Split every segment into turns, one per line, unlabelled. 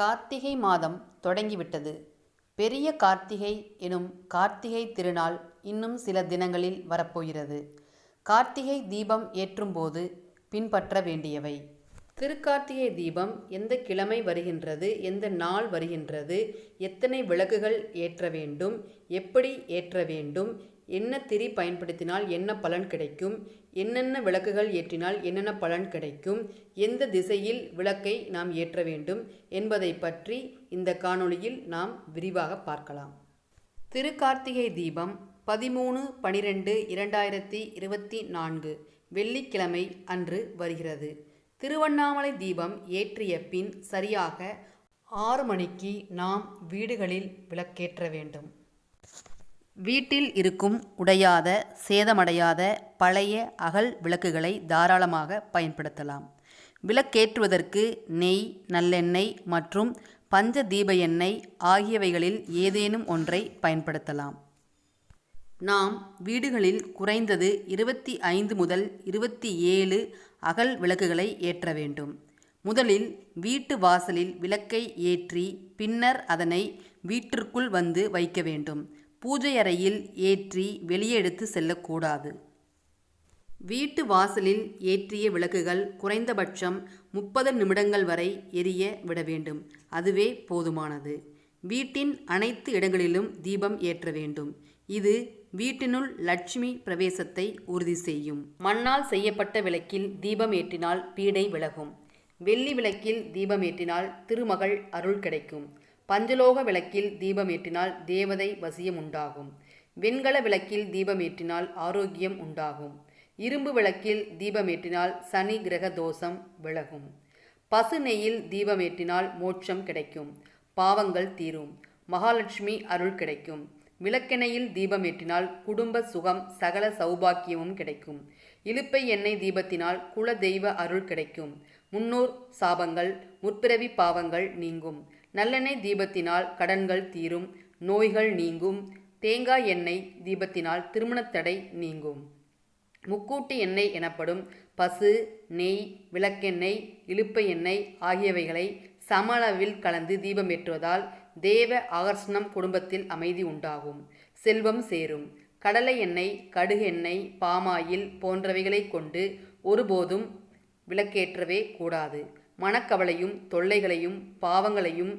கார்த்திகை மாதம் தொடங்கிவிட்டது. பெரிய கார்த்திகை எனும் கார்த்திகை திருநாள் இன்னும் சில தினங்களில் வரப்போகிறது. கார்த்திகை தீபம் ஏற்றும்போது பின்பற்ற வேண்டியவை. திருக்கார்த்திகை தீபம் எந்த கிழமை வருகின்றது எந்த நாள் வருகின்றது எத்தனை விளக்குகள் ஏற்ற வேண்டும் எப்படி ஏற்ற வேண்டும் என்ன திரி பயன்படுத்தினால் என்ன பலன் கிடைக்கும்? என்னென்ன விளக்குகள் ஏற்றினால் என்னென்ன பலன் கிடைக்கும்? எந்த திசையில் விளக்கை நாம் ஏற்ற வேண்டும் என்பதை பற்றி இந்த காணொளியில் நாம் விரிவாக பார்க்கலாம். திருக்கார்த்திகை தீபம் பதிமூணு பனிரெண்டு இரண்டாயிரத்தி இருபத்தி நான்கு வெள்ளிக்கிழமை அன்று வருகிறது. திருவண்ணாமலை தீபம் ஏற்றிய பின் சரியாக ஆறு மணிக்கு நாம் வீடுகளில் விளக்கேற்ற வேண்டும். வீட்டில் இருக்கும் உடையாத சேதமடையாத பழைய அகல் விளக்குகளை தாராளமாக பயன்படுத்தலாம். விளக்கேற்றுவதற்கு நெய் நல்லெண்ணெய் மற்றும் பஞ்ச தீப எண்ணெய் ஆகியவைகளில் ஏதேனும் ஒன்றை பயன்படுத்தலாம். நாம் வீடுகளில் குறைந்தது இருபத்தி ஐந்து முதல் இருபத்தி ஏழு அகல் விளக்குகளை ஏற்ற வேண்டும். முதலில் வீட்டு வாசலில் விளக்கை ஏற்றி பின்னர் அதனை வீட்டிற்குள் வந்து வைக்க வேண்டும். பூஜை அறையில் ஏற்றி வெளியே எடுத்து செல்லக்கூடாது. வீட்டு வாசலில் ஏற்றிய விளக்குகள் குறைந்தபட்சம் முப்பது நிமிடங்கள் வரை எரிய விட வேண்டும். அதுவே போதுமானது. வீட்டின் அனைத்து இடங்களிலும் தீபம் ஏற்ற வேண்டும். இது வீட்டினுள் லட்சுமி பிரவேசத்தை உறுதி செய்யும். மண்ணால் செய்யப்பட்ட விளக்கில் தீபம் ஏற்றினால் பீடை விலகும். வெள்ளி விளக்கில் தீபம் ஏற்றினால் திருமகள் அருள் கிடைக்கும். பஞ்சலோக விளக்கில் தீபமேற்றினால் தேவதை வசியம் உண்டாகும். வெண்கல விளக்கில் தீபமேற்றினால் ஆரோக்கியம் உண்டாகும். இரும்பு விளக்கில் தீபமேற்றினால் சனி கிரக தோஷம் விலகும். பசு நெய்யில் தீபமேற்றினால் மோட்சம் கிடைக்கும். பாவங்கள் தீரும். மகாலட்சுமி அருள் கிடைக்கும். விளக்கெண்ணெயில் தீபமேற்றினால் குடும்ப சுகம் சகல சௌபாக்கியமும் கிடைக்கும். இலுப்பை எண்ணெய் தீபத்தினால் குல தெய்வ அருள் கிடைக்கும். முன்னோர் சாபங்கள் முற்பிறவி பாவங்கள் நீங்கும். நல்லெண்ணெய் தீபத்தினால் கடன்கள் தீரும் நோய்கள் நீங்கும் தேங்காய் எண்ணெய் தீபத்தினால் திருமணத்தடை நீங்கும். முக்கூட்டு எண்ணெய் எனப்படும் பசு நெய் விளக்கெண்ணெய் இழுப்பை எண்ணெய் ஆகியவைகளை சம அளவில் கலந்து தீபம் ஏற்றுவதால் தேவ ஆகர்ஷணம் குடும்பத்தில் அமைதி உண்டாகும். செல்வம் சேரும். கடலை எண்ணெய் கடுகு எண்ணெய் பாமாயில் போன்றவைகளை கொண்டு ஒருபோதும் விளக்கேற்றவே கூடாது. மனக்கவலையும் தொல்லைகளையும் பாவங்களையும்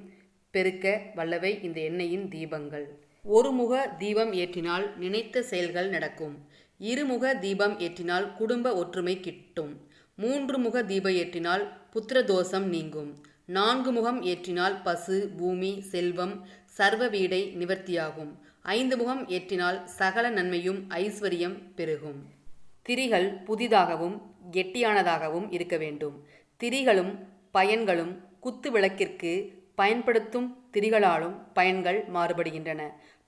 பெருக்க வல்லவை இந்த எண்ணெயின் தீபங்கள். ஒருமுக தீபம் ஏற்றினால் நினைத்த செயல்கள் நடக்கும். இருமுக தீபம் ஏற்றினால் குடும்ப ஒற்றுமை கிட்டும். மூன்று முக தீபம் ஏற்றினால் புத்திர தோஷம் நீங்கும். நான்கு முகம் ஏற்றினால் பசு பூமி செல்வம் சர்வ வீடை நிவர்த்தியாகும். ஐந்து முகம் ஏற்றினால் சகல நன்மையும் ஐஸ்வர்யம் பெருகும். திரிகள் புதிதாகவும் கெட்டியானதாகவும் இருக்க வேண்டும். திரிகளும் பயன்களும் குத்து விளக்கிற்கு பயன்படுத்தும் திரிகளாலும் பயன்கள் மாறுபடுகின்றன.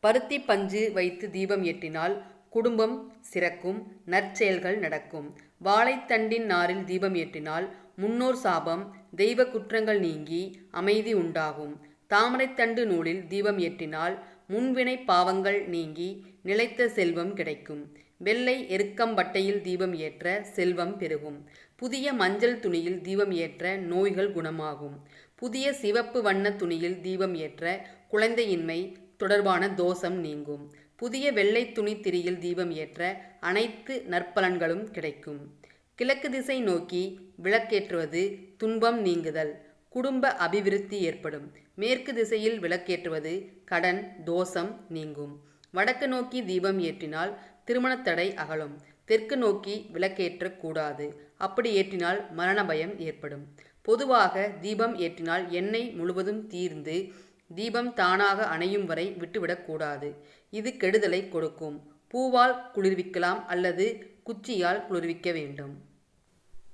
பருத்தி பஞ்சு வைத்து தீபம் ஏற்றினால் குடும்பம் சிறக்கும் நற்செயல்கள் நடக்கும். வாழைத்தண்டின் நாரில் தீபம் ஏற்றினால் முன்னோர் சாபம் தெய்வ குற்றங்கள் நீங்கி அமைதி உண்டாகும். தாமரைத்தண்டு நூலில் தீபம் ஏற்றினால் முன்வினை பாவங்கள் நீங்கி நிலைத்த செல்வம் கிடைக்கும். வெள்ளை எருக்கம்பட்டையில் தீபம் ஏற்ற செல்வம் பெருகும். புதிய மஞ்சள் துணியில் தீபம் ஏற்ற நோய்கள் குணமாகும். புதிய சிவப்பு வண்ண துணியில் தீபம் ஏற்ற குழந்தையின்மை தொடர்பான தோஷம் நீங்கும். புதிய வெள்ளை துணி திரியில் தீபம் ஏற்ற அனைத்து நற்பலன்களும் கிடைக்கும். கிழக்கு திசை நோக்கி விளக்கேற்றுவது துன்பம் நீங்குதல் குடும்ப அபிவிருத்தி ஏற்படும். மேற்கு திசையில் விளக்கேற்றுவது கடன் தோஷம் நீங்கும். வடக்கு நோக்கி தீபம் ஏற்றினால் திருமணத்தடை அகலும். தெற்கு நோக்கி விளக்கேற்றக்கூடாது அப்படி ஏற்றினால் மரண பயம் ஏற்படும். பொதுவாக தீபம் ஏற்றினால் எண்ணெய் முழுவதும் தீர்ந்து தீபம் தானாக அணையும் வரை விட்டுவிடக்கூடாது இது கெடுதலை கொடுக்கும். பூவால் குளிர்விக்கலாம் அல்லது குச்சியால் குளிர்விக்க வேண்டும்.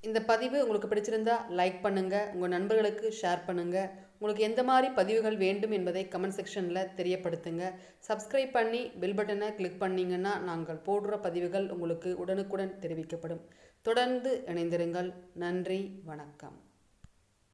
இந்த பதிவு உங்களுக்கு பிடிச்சிருந்தா லைக் பண்ணுங்கள் உங்கள் நண்பர்களுக்கு ஷேர் பண்ணுங்கள் உங்களுக்கு எந்த மாதிரி பதிவுகள் வேண்டும் என்பதை கமெண்ட் செக்ஷனில் தெரியப்படுத்துங்க. சப்ஸ்கிரைப் பண்ணி பெல் பட்டனை கிளிக் பண்ணிங்கன்னா நாங்கள் போடுற பதிவுகள் உங்களுக்கு உடனுக்குடன் தெரிவிக்கப்படும். தொடர்ந்து இணைந்திருங்கள். நன்றி வணக்கம்.